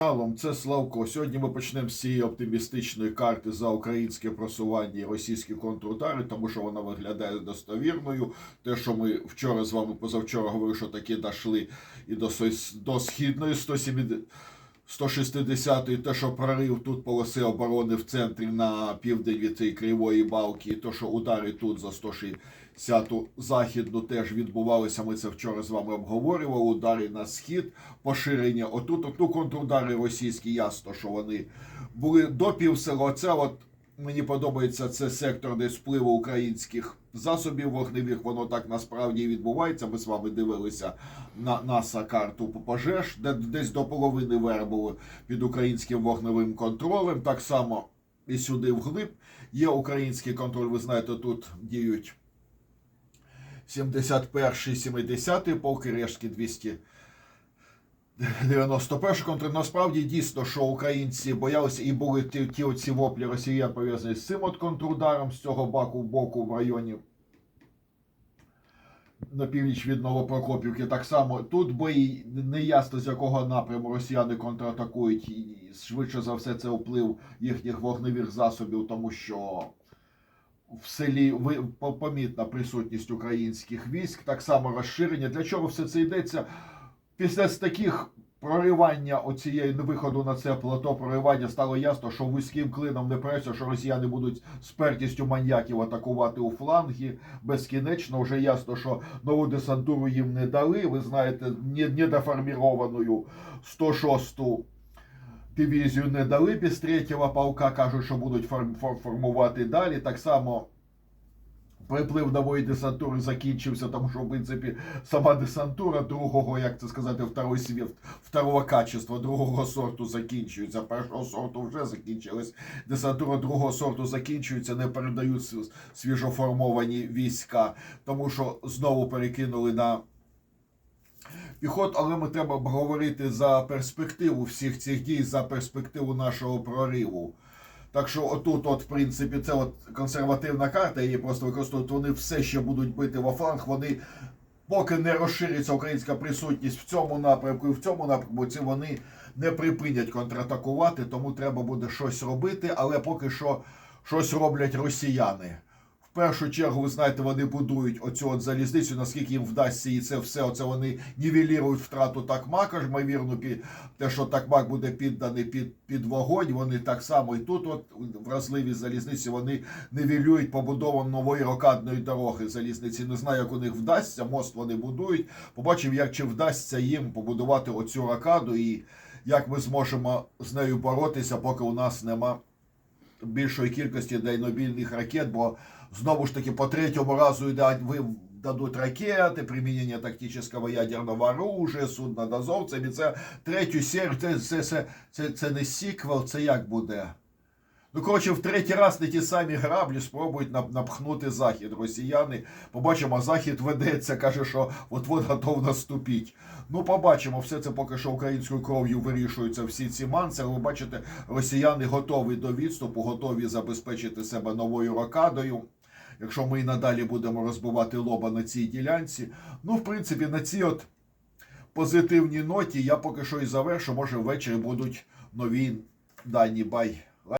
Алом, це Славко. Сьогодні ми почнемо з цієї оптимістичної карти за українське просування і російські контрутари, тому що вона виглядає достовірною. Те, що ми вчора з вами позавчора говорили, що таки дійшли і до, до східної 170 160-ї, те, що прорив тут полоси оборони в центрі на південь від цієї кривої балки, і те, що удари тут за 160-ту західну теж відбувалися. Ми це вчора з вами обговорювали. Удари на схід, поширення. Отут, отут контрудари російські, ясно, що вони були до півсела. Це от мені подобається це сектор десь впливу українських засобів вогневих. Воно так насправді відбувається. Ми з вами дивилися на НАСА карту по пожеж, де десь до половини вербу під українським вогневим контролем. Так само і сюди вглиб. Є український контроль. Ви знаєте, тут діють 71 70 полки, рештки 200 91 контроль. Насправді дійсно, що українці боялися і були ті, ті оці воплі росіян пов'язані з цим от контрударом з цього баку боку в районі на північ від Новопрокопівки. Так само тут бої не ясно з якого напряму росіяни контратакують. І швидше за все, це вплив їхніх вогневих засобів, тому що в селі помітна присутність українських військ, так само розширення. Для чого все це йдеться? Після таких проривання оцієї виходу на це плато проривання стало ясно, що вузьким клином не преться, що росіяни будуть з пертістю маньяків атакувати у фланги безкінечно. Вже ясно, що нову десантуру їм не дали. Ви знаєте, не- недоформірованою 106-ту дивізію не дали без третього полка. Кажуть, що будуть формувати далі. Так само. Приплив нової десантури закінчився, тому що, в принципі, сама десантура другого, як це сказати, второй світ, второго качества, другого сорту закінчується. Першого сорту вже закінчилась. Десантура другого сорту закінчується, не передають свіжоформовані війська, тому що знову перекинули на піхот, але ми треба говорити за перспективу всіх цих дій, за перспективу нашого прориву. Так що отут, от, в принципі, це от консервативна карта, її просто використовують. Вони все ще будуть бити во фланг. Вони, поки не розшириться українська присутність в цьому напрямку і в цьому напрямку, ці вони не припинять контратакувати, тому треба буде щось робити, але поки що щось роблять росіяни. Першу чергу, ви знаєте, вони будують оцю от залізницю, наскільки їм вдасться, і це все, оце вони нівелірують втрату такмака, ймовірно, те, що такмак буде підданий під, під вогонь, вони так само і тут, от вразливі залізниці, вони нивелюють побудову нової рокадної дороги залізниці. Не знаю, як у них вдасться, мост вони будують. Побачимо, як чи вдасться їм побудувати оцю рокаду і як ми зможемо з нею боротися, поки у нас нема більшої кількості дальнобійних ракет, бо знову ж таки по третьому разу дадуть ракети, примінення тактичного ядерного оружия, судна І це третю серію, це, це, це, це, це не сіквел, це як буде? Ну, коротше, в третій раз не ті самі граблі спробують напхнути захід. Росіяни побачимо, захід ведеться, каже, що от-от готов наступити. Ну, побачимо, все це поки що українською кров'ю вирішуються всі ці манси. Ви бачите, росіяни готові до відступу, готові забезпечити себе новою рокадою. Якщо ми і надалі будемо розбивати лоба на цій ділянці. Ну, в принципі, на цій от позитивній ноті я поки що і завершу. Може, ввечері будуть нові дані. Бай.